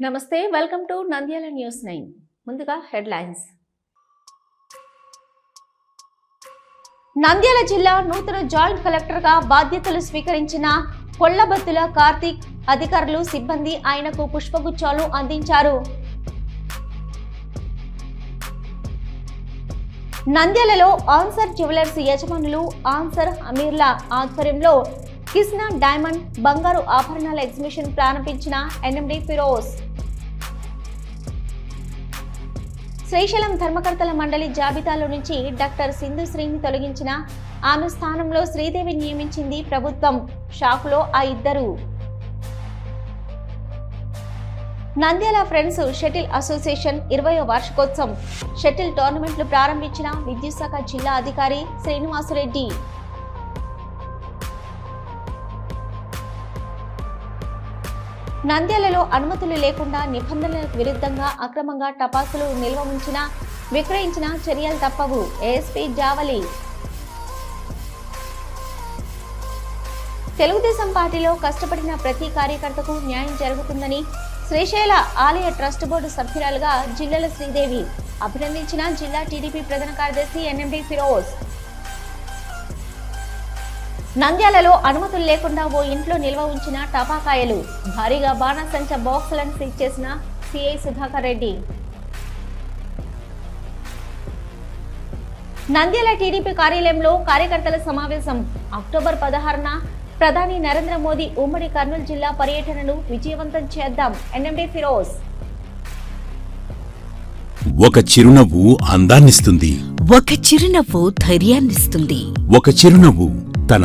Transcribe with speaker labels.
Speaker 1: నమస్తే welcome to Nandyal news nine ముందుగా headlines Nandyal జిల్లా నూతన జాయింట్ కలెక్టర్గా బాధ్యతలు స్వీకరించిన కొల్లబత్తుల కార్తీక్ అధికారులు సిబ్బంది ఆయనకు పుష్పగుచ్చాలు అందించారు. నంద్యాలలో ఆన్సర్ జ్యువెలర్స్ యజమానులు ఆన్సర్ అమీర్ల ఆధ్వర్యంలో కిస్నా డైమండ్ బంగారు ఆభరణాల ఎగ్జిబిషన్ ప్రారంభించిన ఎన్ఎండి ఫిరోజ్. శ్రీశైలం ధర్మకర్తల మండలి జాబితాలో నుంచి డాక్టర్ సింధు శ్రీని తొలగించిన ఆమె స్థానంలో శ్రీదేవి నియమించింది ప్రభుత్వం. షాకులో ఆ ఇద్దరు. నంద్యాల ఫ్రెండ్స్ షటిల్ అసోసియేషన్ ఇరవయో వార్షికోత్సవం. షటిల్ టోర్నమెంట్లు ప్రారంభించిన విద్యుత్ శాఖ జిల్లా అధికారి శ్రీనివాసరెడ్డి. నంద్యాలలో అనుమతులు లేకుండా నిబంధనలకు విరుద్ధంగా అక్రమంగా టపాసులు నిల్వ ఉంచిన విక్రయించిన చర్యలు తప్పవు. ఏఎస్పీ జావలి. తెలుగుదేశం పార్టీలో కష్టపడిన ప్రతి కార్యకర్తకు న్యాయం జరుగుతుందని శ్రీశైల ఆలయ ట్రస్ట్ బోర్డు సభ్యురాలుగా జిల్లల శ్రీదేవి అభినందించిన జిల్లా టీడీపీ ప్రధాన కార్యదర్శి ఎన్ఎండి ఫిరోజ్. నంద్యాలలో అనుమతులు లేకుండా ఓ ఇంట్లో నిల్వ ఉంచిన టపాకాయలు. భారీగా బాణాసంచ బాక్సులను సీజ్ చేసిన సిఐ సుధాకర్ రెడ్డి. నంద్యాల టీడీపీ కార్యాలయంలో కార్యకర్తల సమావేశం. అక్టోబర్ పదహారున ప్రధాని నరేంద్ర మోదీ ఉమ్మడి కర్నూలు జిల్లా పర్యటనను విజయవంతం చేద్దాం. ఎన్ఎండి ఫిరోజ్.
Speaker 2: ఒక చిరునవ్వు అందాన్నిస్తుంది.
Speaker 3: ఒక చిరునవ్వు ధైర్యాన్నిస్తుంది.
Speaker 2: ఒక చిరునవ్వు తన